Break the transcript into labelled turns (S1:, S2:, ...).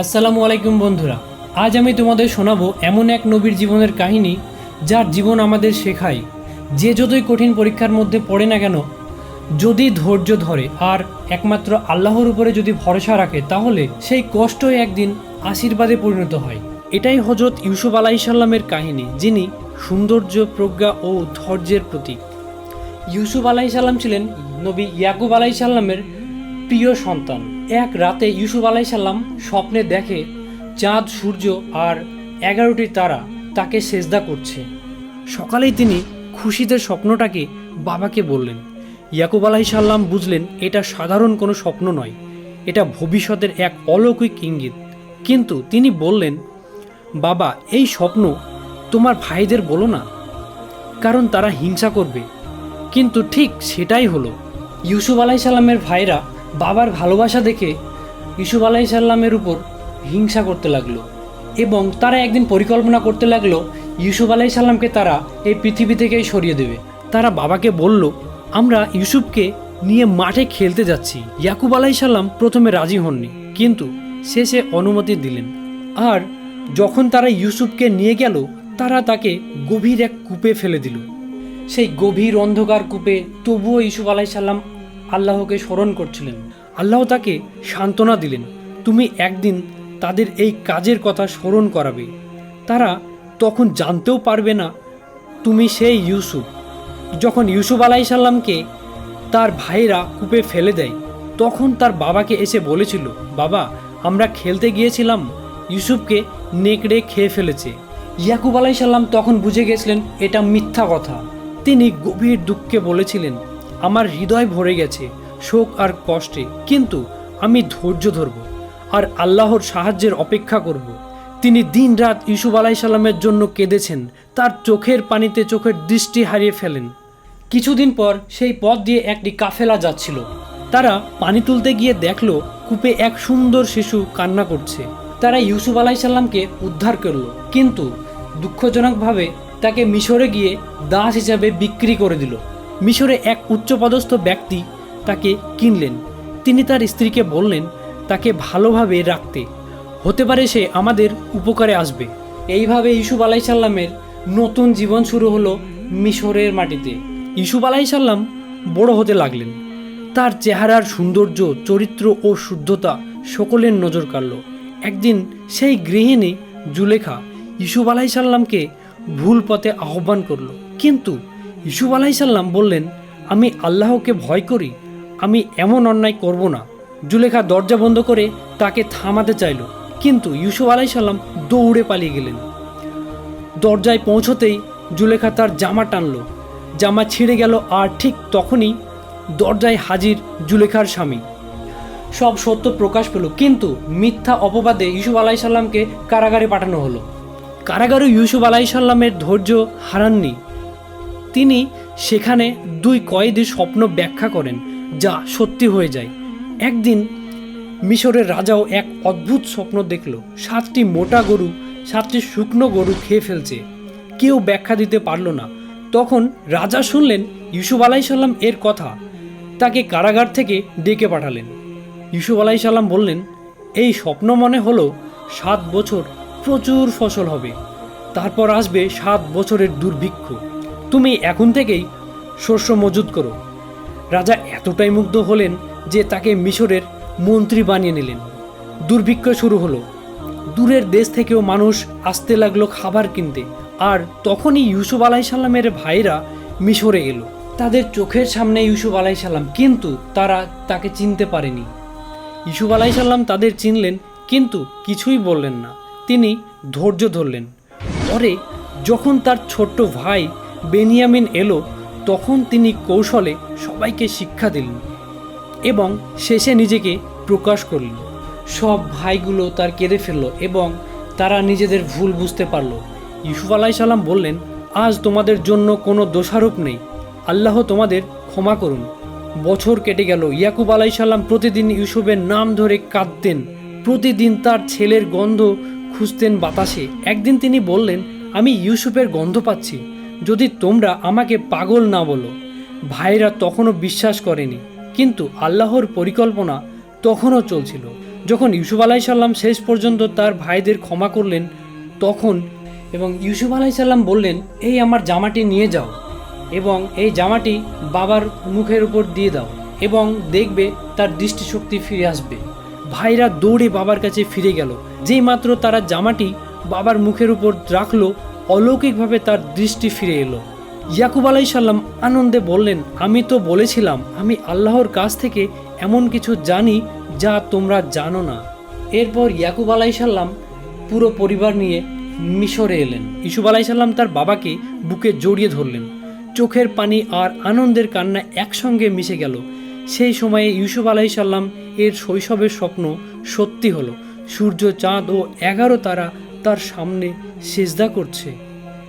S1: আসসালামু আলাইকুম বন্ধুরা, আজ আমি তোমাদের শোনাবো এমন এক নবীর জীবনের কাহিনী যার জীবন আমাদের শেখায়। যে যতই কঠিন পরীক্ষার মধ্যে পড়ে না কেন, যদি ধৈর্য ধরে আর একমাত্র আল্লাহর উপরে যদি ভরসা রাখে, তাহলে সেই কষ্টই একদিন আশীর্বাদে পরিণত হয়। এটাই হজরত ইউসুফ আলাইসাল্লামের কাহিনী, যিনি সৌন্দর্য, প্রজ্ঞা ও ধৈর্যের প্রতীক। ইউসুফ আলাইসাল্লাম ছিলেন নবী ইয়াকুব আলাইসাল্লামের প্রিয় সন্তান। এক রাতে ইউসুফ আলাইসাল্লাম স্বপ্নে দেখে চাঁদ, সূর্য আর এগারোটি তারা তাকে সেজদা করছে। সকালেই তিনি খুশিতে স্বপ্নটাকে বাবাকে বললেন, ইয়াকুব আলাইসাল্লাম বুঝলেন এটা সাধারণ কোনো স্বপ্ন নয়, এটা ভবিষ্যতের এক অলৌকিক ইঙ্গিত। কিন্তু তিনি বললেন, বাবা, এই স্বপ্ন তোমার ভাইদের বলো না, কারণ তারা হিংসা করবে। কিন্তু ঠিক সেটাই হলো। ইউসুফ আলাইসাল্লামের ভাইরা বাবার ভালোবাসা দেখে ইউসুফ আলাইসাল্লামের উপর হিংসা করতে লাগল এবং তারা একদিন পরিকল্পনা করতে লাগল, ইউসুফ আলাইসাল্লামকে তারা এই পৃথিবী থেকেই সরিয়ে দেবে। তারা বাবাকে বলল, আমরা ইউসুফকে নিয়ে মাঠে খেলতে যাচ্ছি। ইয়াকুব আলাইসাল্লাম প্রথমে রাজি হননি, কিন্তু শেষে অনুমতি দিলেন। আর যখন তারা ইউসুফকে নিয়ে গেল, তারা তাকে গভীর এক কূপে ফেলে দিল। সেই গভীর অন্ধকার কূপে তবুও ইসুফ আলাইসাল্লাম আল্লাহকে স্মরণ করছিলেন। আল্লাহ তাকে সান্ত্বনা দিলেন, তুমি একদিন তাদের এই কাজের কথা স্মরণ করাবে। তারা তখন জানতেও পারবে না তুমি সেই ইউসুফ। যখন ইউসুফ আলাইসাল্লামকে তার ভাইরা কূপে ফেলে দেয়, তখন তার বাবাকে এসে বলেছিল, বাবা, আমরা খেলতে গিয়েছিলাম, ইউসুফকে নেকড়ে খেয়ে ফেলেছে। ইয়াকুব আলাইসাল্লাম তখন বুঝে গেছিলেন, এটা মিথ্যা কথা। তিনি গভীর দুঃখে বলেছিলেন আমার হৃদয় ভরে গেছে শোক আর কষ্টে। কিন্তু আমি ধৈর্য ধরব আর আল্লাহর সাহায্যের অপেক্ষা করব। তিনি দিন রাত ইউসুফ আলাইসাল্লামের জন্য কেঁদেছেন, তার চোখের পানিতে চোখের দৃষ্টি হারিয়ে ফেলেন। কিছুদিন পর সেই পথ দিয়ে একটি কাফেলা যাচ্ছিল। তারা পানি তুলতে গিয়ে দেখল, কূপে এক সুন্দর শিশু কান্না করছে। তারা ইউসুফ আলাইসাল্লামকে উদ্ধার করল, কিন্তু দুঃখজনকভাবে তাকে মিশরে গিয়ে দাস হিসাবে বিক্রি করে দিল। মিশরে এক উচ্চপদস্থ ব্যক্তি তাকে কিনলেন। তিনি তার স্ত্রীকে বললেন, তাকে ভালোভাবে রাখতে। হতে পারে সে আমাদের উপকারে আসবে। এইভাবে ইসুফ আলাইসাল্লামের নতুন জীবন শুরু হলো মিশরের মাটিতে। ইসুফ আলাইসাল্লাম বড় হতে লাগলেন। তার চেহারার সৌন্দর্য, চরিত্র ও শুদ্ধতা সকলের নজর কাড়ল। একদিন সেই গৃহিণী জুলেখা ইসুফ আলাইসাল্লামকে ভুল পথে আহ্বান করল। কিন্তু ইসুফ আলাইসাল্লাম বললেন, আমি আল্লাহকে ভয় করি, আমি এমন অন্যায় করব না। জুলেখা দরজা বন্ধ করে তাকে থামাতে চাইল, কিন্তু ইউসুফ আলাইসাল্লাম দৌড়ে পালিয়ে গেলেন। দরজায় পৌঁছতেই জুলেখা তার জামা টানল। জামা ছিঁড়ে গেল আর ঠিক তখনই দরজায় হাজির জুলেখার স্বামী। সব সত্য প্রকাশ পেল, কিন্তু মিথ্যা অপবাদে ইউসুফ আলাইসাল্লামকে কারাগারে পাঠানো হলো। কারাগারে ইউসুফ আলাইসাল্লামের ধৈর্য হারাননি। তিনি সেখানে দুই কয়েদির স্বপ্ন ব্যাখ্যা করেন, যা সত্যি হয়ে যায়। একদিন মিশরের রাজাও এক অদ্ভুত স্বপ্ন দেখল। সাতটি মোটা গরু, সাতটি শুকনো গরু খেয়ে ফেলছে। কেউ ব্যাখ্যা দিতে পারল না। তখন রাজা শুনলেন ইউসুফ আলাইসাল্লাম এর কথা। তাকে কারাগার থেকে ডেকে পাঠালেন। ইউসুফ আলাইসাল্লাম বললেন, এই স্বপ্ন মনে হলো সাত বছর প্রচুর ফসল হবে। তারপর আসবে সাত বছরের দুর্ভিক্ষ। তুমি এখন থেকেই শস্য মজুদ করো। রাজা এতটাই মুগ্ধ হলেন যে তাকে মিশরের মন্ত্রী বানিয়ে নিলেন। দুর্ভিক্ষ শুরু হলো। দূরের দেশ থেকেও মানুষ আসতে লাগল খাবার কিনতে। আর তখনই ইউসুফ আলাইসাল্লামের ভাইরা মিশরে এলো। তাদের চোখের সামনে ইউসুফ আলাইসাল্লাম, কিন্তু তারা তাকে চিনতে পারেনি। ইসুফ আলাইসাল্লাম তাদের চিনলেন, কিন্তু কিছুই বললেন না। তিনি ধৈর্য ধরলেন। পরে যখন তার ছোট্ট ভাই বেনিয়ামিন এলো, তখন তিনি কৌশলে সবাইকে শিক্ষা দিলেন এবং শেষে নিজেকে প্রকাশ করলেন। সব ভাইগুলো তার কেঁদে ফেলল এবং তারা নিজেদের ভুল বুঝতে পারল। ইসুফ আলাইসাল্লাম বললেন, আজ তোমাদের জন্য কোনো দোষারোপ নেই। আল্লাহ তোমাদের ক্ষমা করুন। বছর কেটে গেল, ইয়াকুব আলাইসাল্লাম প্রতিদিন ইউসুফের নাম ধরে কাঁদতেন। প্রতিদিন তার ছেলের গন্ধ খুঁজতেন বাতাসে। একদিন তিনি বললেন, আমি ইউসুফের গন্ধ পাচ্ছি। যদি তোমরা আমাকে পাগল না বলো ভাইরা তখনও বিশ্বাস করেনি। কিন্তু আল্লাহর পরিকল্পনা তখনও চলছিল। যখন ইউসুফ আলাইসাল্লাম শেষ পর্যন্ত তার ভাইদের ক্ষমা করলেন, তখন এবং ইউসুফ আলাইসাল্লাম বললেন, এই আমার জামাটি নিয়ে যাও এবং এই জামাটি বাবার মুখের উপর দিয়ে দাও এবং দেখবে তার দৃষ্টিশক্তি ফিরে আসবে। ভাইরা দৌড়ে বাবার কাছে ফিরে গেল। যেই মাত্র তারা জামাটি বাবার মুখের উপর রাখল অলৌকিকভাবে তার দৃষ্টি ফিরে এলো। ইয়াকুব আলাইসাল্লাম আনন্দে বললেন, আমি তো বলেছিলাম, আমি আল্লাহর কাছ থেকে এমন কিছু জানি যা তোমরা জানো না। এরপর ইয়াকুব আলাইসাল্লাম পুরো পরিবার নিয়ে মিশরে এলেন। ইসুফ আলাইসাল্লাম তার বাবাকে বুকে জড়িয়ে ধরলেন। চোখের পানি আর আনন্দের কান্না একসঙ্গে মিশে গেল। সেই সময়ে ইউসুফ আলাইসাল্লাম এর শৈশবের স্বপ্ন সত্যি হলো। সূর্য, চাঁদ ও এগারো তারা তার সামনে সেজদা করছে।